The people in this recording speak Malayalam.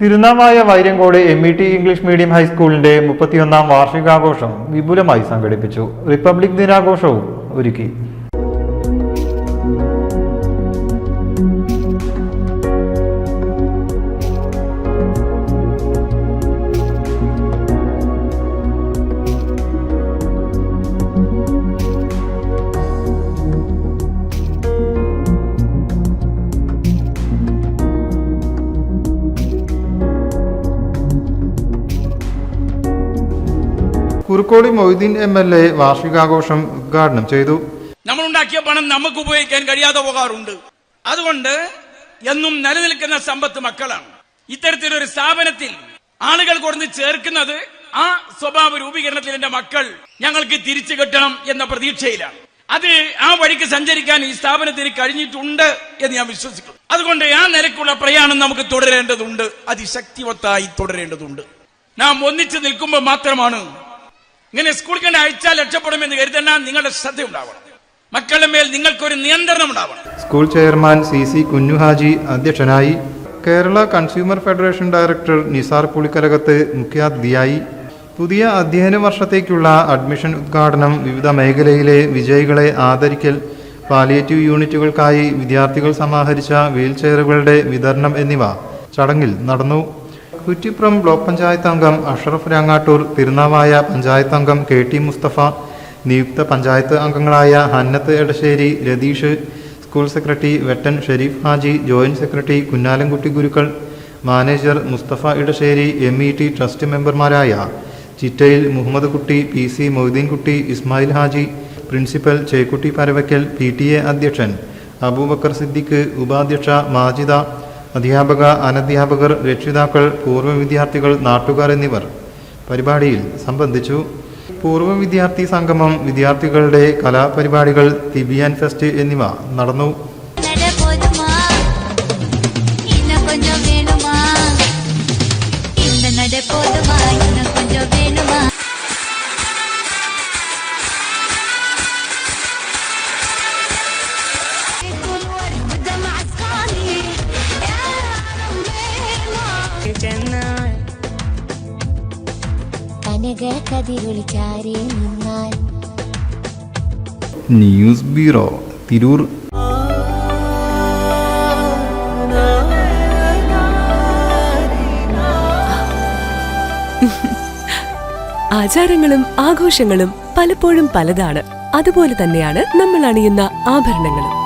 Tirunavaya Vairankode M E T English medium ഹൈസ്കൂളിന്റെ മുപ്പത്തിയൊന്നാം വാർഷികാഘോഷം വിപുലമായി സംഘടിപ്പിച്ചു. റിപ്പബ്ലിക് ദിനാഘോഷവും ഒരുക്കി. Kurukkoli Moideen M L A വാർഷികാഘോഷം ഉദ്ഘാടനം ചെയ്തു. നമ്മൾ ഉണ്ടാക്കിയ പണം നമുക്ക് ഉപയോഗിക്കാൻ കഴിയാതെ പോകാറുണ്ട്. അതുകൊണ്ട് എന്നും നിലനിൽക്കുന്ന സമ്പത്ത് മക്കളാണ്. ഇത്തരത്തിലൊരു സ്ഥാപനത്തിൽ ആളുകൾ കൊടുന്ന് ചേർക്കുന്നത് ആ സ്വഭാവ രൂപീകരണത്തിൽ എന്റെ മക്കൾ ഞങ്ങൾക്ക് തിരിച്ചു കിട്ടണം എന്ന പ്രതീക്ഷയിലാണ്. അത് ആ വഴിക്ക് സഞ്ചരിക്കാൻ ഈ സ്ഥാപനത്തിന് കഴിഞ്ഞിട്ടുണ്ട് എന്ന് ഞാൻ വിശ്വസിക്കുന്നു. അതുകൊണ്ട് ആ നിലക്കുള്ള പ്രയാണം നമുക്ക് തുടരേണ്ടതുണ്ട്. അതിശക്തിവത്തായി തുടരേണ്ടതുണ്ട്. നാം ഒന്നിച്ചു നിൽക്കുമ്പോൾ മാത്രമാണ് ഇങ്ങനെ സ്കൂൾ കണ്ട് അയച്ചാൽ രക്ഷപ്പെടുമെന്ന് കരുതണ്ട നിങ്ങളുടെ ശ്രദ്ധ ഉണ്ടാവണം മക്കളുടെ മേൽ നിങ്ങൾക്കൊരു നിയന്ത്രണം ഉണ്ടാവണം. School chairman C C Kunhu Haji അധ്യക്ഷനായി Kerala consumer federation director Nisar Pulikkalakath മുഖ്യാതിഥിയായി പുതിയ അധ്യയന വർഷത്തേക്കുള്ള അഡ്മിഷൻ ഉദ്ഘാടനം വിവിധ മേഖലയിലെ വിജയികളെ ആദരിക്കൽ പാലിയേറ്റീവ് യൂണിറ്റുകൾക്കായി വിദ്യാർത്ഥികൾ സമാഹരിച്ച വീൽ ചെയറുകളുടെ വിതരണം എന്നിവ ചടങ്ങിൽ നടന്നു. കുറ്റിപ്പുറം ബ്ലോക്ക് പഞ്ചായത്ത് അംഗം അഷറഫ് രാങ്ങാട്ടൂർ തിരുനാവായ പഞ്ചായത്ത് അംഗം കെ ടി മുസ്തഫ നിയുക്ത പഞ്ചായത്ത് അംഗങ്ങളായ Hannath Edasseri Ratheesh school secretary Vettan Shareef Haji joint secretary Kunhalankutty Gurukkal manager Musthafa Edasseri M E T trust മെമ്പർമാരായ Chittayil Muhammad Kutty P C Moideenkutty Ismail Haji principal Chekkutty Paravakkal P T A അധ്യക്ഷൻ അബൂബക്കർ സിദ്ദിഖ് ഉപാധ്യക്ഷ മാജിദ അധ്യാപക അനധ്യാപകർ രക്ഷിതാക്കൾ പൂർവ വിദ്യാർത്ഥികൾ നാട്ടുകാർ എന്നിവർ പരിപാടിയിൽ സംബന്ധിച്ചു. പൂർവ വിദ്യാർത്ഥി സംഗമം വിദ്യാർത്ഥികളുടെ കലാപരിപാടികൾ തിബിയൻ ഫെസ്റ്റ് എന്നിവ നടന്നു. நட നിന്നാൽ. News bureau Tirur. ആചാരങ്ങളും ആഘോഷങ്ങളും പലപ്പോഴും പലതാണ്. അതുപോലെ തന്നെയാണ് നമ്മൾ അണിയുന്ന ആഭരണങ്ങളും.